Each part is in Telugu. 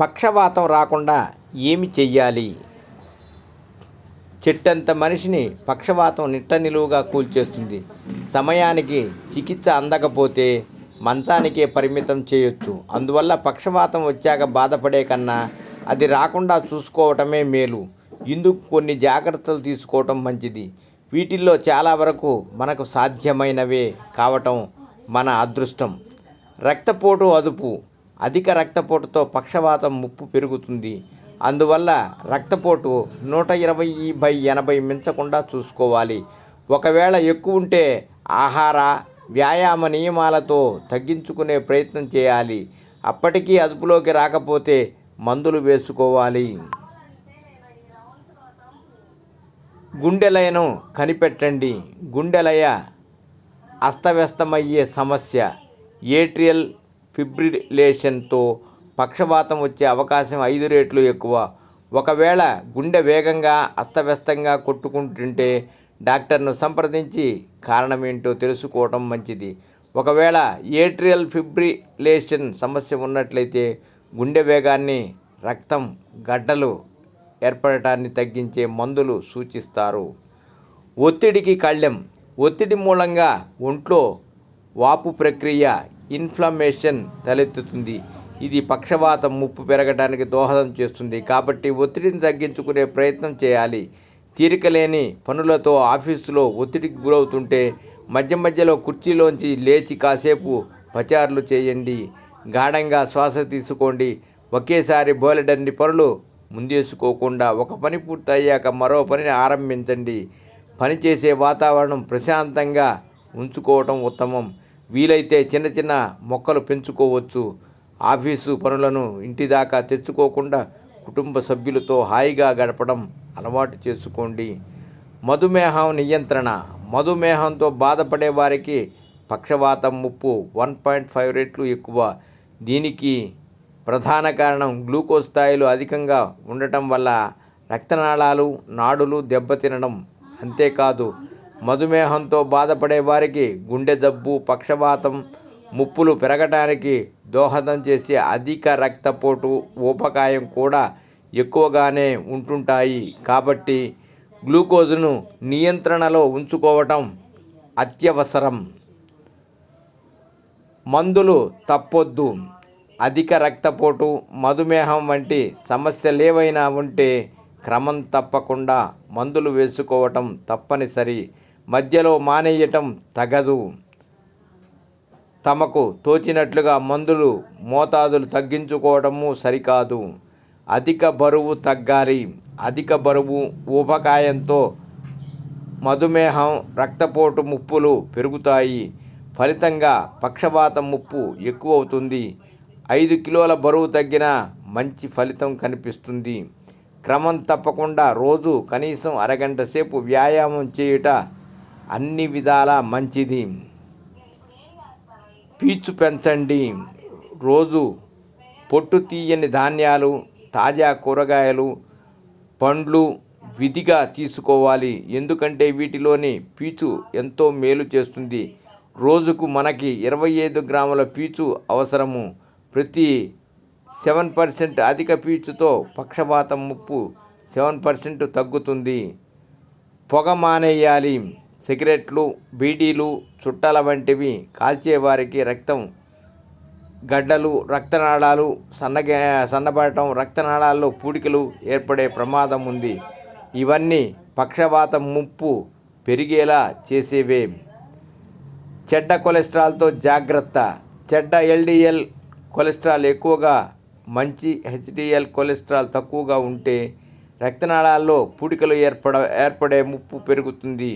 పక్షవాతం రాకుండా ఏమి చెయ్యాలి? చెట్టంత మనిషిని పక్షవాతం నిట్ట నిలువుగా కూల్చేస్తుంది. సమయానికి చికిత్స అందకపోతే మంచానికే పరిమితం చేయొచ్చు. అందువల్ల పక్షవాతం వచ్చాక బాధపడే కన్నా అది రాకుండా చూసుకోవటమే మేలు. ఇందుకు కొన్ని జాగ్రత్తలు తీసుకోవటం మంచిది. వీటిల్లో చాలా వరకు మనకు సాధ్యమైనవే కావటం మన అదృష్టం. రక్తపోటు అదుపు. అధిక రక్తపోటుతో పక్షవాతం ముప్పు పెరుగుతుంది. అందువల్ల రక్తపోటు నూట ఇరవై బై ఎనభై మించకుండా చూసుకోవాలి. ఒకవేళ ఎక్కువ ఉంటే ఆహార వ్యాయామ నియమాలతో తగ్గించుకునే ప్రయత్నం చేయాలి. అప్పటికీ అదుపులోకి రాకపోతే మందులు వేసుకోవాలి. గుండెలయను కనిపెట్టండి. గుండెలయ అస్తవ్యస్తమయ్యే సమస్య. ఏట్రియల్ ఫిబ్రిలేషన్తో పక్షవాతం వచ్చే అవకాశం ఐదు రెట్లు ఎక్కువ. ఒకవేళ గుండె వేగంగా అస్తవ్యస్తంగా కొట్టుకుంటుంటే డాక్టర్ను సంప్రదించి కారణం ఏంటో తెలుసుకోవటం మంచిది. ఒకవేళ ఏట్రియల్ ఫిబ్రిలేషన్ సమస్య ఉన్నట్లయితే గుండె వేగాన్ని రక్తం గడ్డలు ఏర్పడటాన్ని తగ్గించే మందులు సూచిస్తారు. ఒత్తిడికి కళ్ళెం ఒత్తిడి మూలంగా ఒంట్లో వాపు ప్రక్రియ ఇన్ఫ్లమేషన్ తలెత్తుతుంది. ఇది పక్షవాతం ముప్పు పెరగడానికి దోహదం చేస్తుంది. కాబట్టి ఒత్తిడిని తగ్గించుకునే ప్రయత్నం చేయాలి. తీరికలేని పనులతో ఆఫీసులో ఒత్తిడికి గురవుతుంటే మధ్య మధ్యలో కుర్చీలోంచి లేచి కాసేపు పచారులు చేయండి. గాఢంగా శ్వాస తీసుకోండి. ఒకేసారి బోలెడన్ని పనులు ముందేసుకోకుండా ఒక పని పూర్తయ్యాక మరో పనిని ఆరంభించండి. పనిచేసే వాతావరణం ప్రశాంతంగా ఉంచుకోవటం ఉత్తమం. వీలైతే చిన్న చిన్న మొక్కలు పెంచుకోవచ్చు. ఆఫీసు పనులను ఇంటి దాకా తెచ్చుకోకుండా కుటుంబ సభ్యులతో హాయిగా గడపడం అలవాటు చేసుకోండి. మధుమేహం నియంత్రణ. మధుమేహంతో బాధపడే వారికి పక్షవాతం ముప్పు వన్ పాయింట్ ఫైవ్ రెట్లు ఎక్కువ. దీనికి ప్రధాన కారణం గ్లూకోజ్ స్థాయిలు అధికంగా ఉండటం వల్ల రక్తనాళాలు నాడులు దెబ్బతినడం. అంతేకాదు మధుమేహంతో బాధపడే వారికి గుండె జబ్బు పక్షవాతం ముప్పులు పెరగటానికి దోహదం చేసే అధిక రక్తపోటు ఊపకాయం కూడా ఎక్కువగానే ఉంటుంటాయి. కాబట్టి గ్లూకోజును నియంత్రణలో ఉంచుకోవటం అత్యవసరం. మందులు తప్పొద్దు. అధిక రక్తపోటు మధుమేహం వంటి సమస్యలేవైనా ఉంటే క్రమం తప్పకుండా మందులు వేసుకోవటం తప్పనిసరి. మధ్యలో మానేయటం తగదు. తమకు తోచినట్లుగా మందులు మోతాదులు తగ్గించుకోవటము సరికాదు. అధిక బరువు తగ్గాలి. అధిక బరువు ఊబకాయంతో మధుమేహం రక్తపోటు ముప్పులు పెరుగుతాయి. ఫలితంగా పక్షపాతం ముప్పు ఎక్కువ అవుతుంది ఐదు కిలోల బరువు తగ్గిన మంచి ఫలితం కనిపిస్తుంది. క్రమం తప్పకుండా రోజు కనీసం అరగంట సేపు వ్యాయామం చేయుట అన్ని విధాల మంచిది. పీచు పెంచండి. రోజు పొట్టు తీయని ధాన్యాలు తాజా కూరగాయలు పండ్లు విధిగా తీసుకోవాలి. ఎందుకంటే వీటిలోని పీచు ఎంతో మేలు చేస్తుంది. రోజుకు మనకి ఇరవై ఐదు గ్రాముల పీచు అవసరము. ప్రతి సెవెన్ పర్సెంట్ అధిక పీచుతో పక్షపాతం ముప్పు సెవెన్ పర్సెంట్ తగ్గుతుంది. పొగ మానేయాలి. సిగరెట్లు బీడీలు చుట్టాల వంటివి కాల్చేవారికి రక్తం గడ్డలు రక్తనాళాలు సన్నగా సన్నబడటం రక్తనాళాల్లో పూడికలు ఏర్పడే ప్రమాదం ఉంది. ఇవన్నీ పక్షవాతం ముప్పు పెరిగేలా చేసేవే. చెడ్డ కొలెస్ట్రాల్తో జాగ్రత్త. చెడ్డ ఎల్డిఎల్ కొలెస్ట్రాల్ ఎక్కువగా మంచి హెచ్డిఎల్ కొలెస్ట్రాల్ తక్కువగా ఉంటే రక్తనాళాల్లో పూడికలు ఏర్పడ ఏర్పడే ముప్పు పెరుగుతుంది.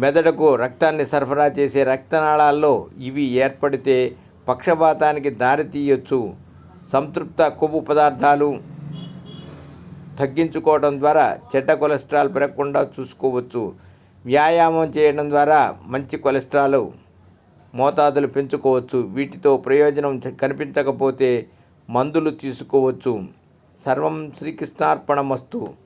మెదడుకు రక్తాన్ని సరఫరా చేసే రక్తనాళాల్లో ఇవి ఏర్పడితే పక్షపాతానికి దారితీయొచ్చు సంతృప్త కొవ్వు పదార్థాలు తగ్గించుకోవడం ద్వారా చెడ్డ కొలెస్ట్రాల్ పెరగకుండా చూసుకోవచ్చు. వ్యాయామం చేయడం ద్వారా మంచి కొలెస్ట్రాల్ మోతాదులు పెంచుకోవచ్చు. వీటితో ప్రయోజనం కనిపించకపోతే మందులు తీసుకోవచ్చు. సర్వం శ్రీకృష్ణార్పణమస్తు.